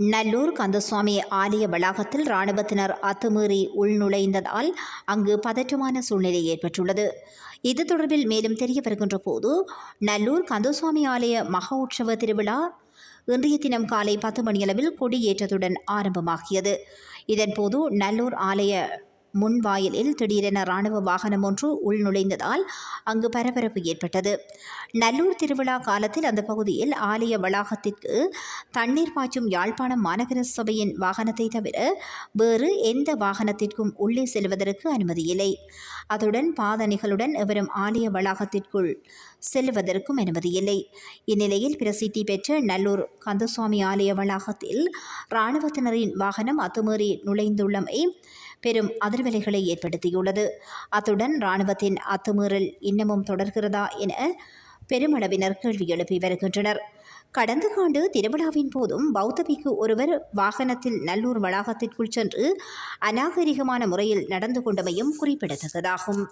நல்லூர் கந்தசுவாமி ஆலய வளாகத்தில் இராணுவத்தினர் அத்துமீறி உள்நுழைந்ததால் அங்கு பதற்றமான சூழ்நிலை ஏற்பட்டுள்ளது. இது தொடர்பில் மேலும் தெரிய வருகின்ற போது நல்லூர் கந்தசுவாமி ஆலய மகா உற்சவ திருவிழா இன்றைய தினம் காலை பத்து மணியளவில் கொடியேற்றத்துடன் ஆரம்பமாகியது. இதன்போது நல்லூர் ஆலய முன் வாயிலில் திடீரென ராணுவ வாகனம் ஒன்று உள்நுழைந்ததால் அங்கு பரபரப்பு ஏற்பட்டது. நல்லூர் திருவிழா காலத்தில் அந்த பகுதியில் ஆலய வளாகத்திற்கு தண்ணீர் பாய்ச்சும் யாழ்ப்பாணம் மாநகர சபையின் வாகனத்தை தவிர வேறு எந்த வாகனத்திற்கும் உள்ளே செல்வதற்கு அனுமதி இல்லை அதுடன் பாதணிகளுடன் எவரும் ஆலய வளாகத்திற்குள் செல்வதற்கும் அனுமதி இல்லை இந்நிலையில் பிரசித்தி பெற்ற நல்லூர் கந்தசுவாமி ஆலய வளாகத்தில் இராணுவத்தினரின் வாகனம் அத்துமீறி நுழைந்துள்ளமை பெரும் அதிர்வலைகளை ஏற்படுத்தியுள்ளது. அத்துடன் இராணுவத்தின் அத்துமீறல் இன்னமும் தொடர்கிறதா என பெருமளவினர் கேள்வி எழுப்பி வருகின்றனர். கடந்த ஆண்டு திருவிழாவின் போதும் பௌத்த பிக்கு ஒருவர் வாகனத்தில் நல்லூர் வளாகத்திற்குள் சென்று அநாகரிகமான முறையில் நடந்து கொண்டமையும் குறிப்பிடத்தக்கதாகும்.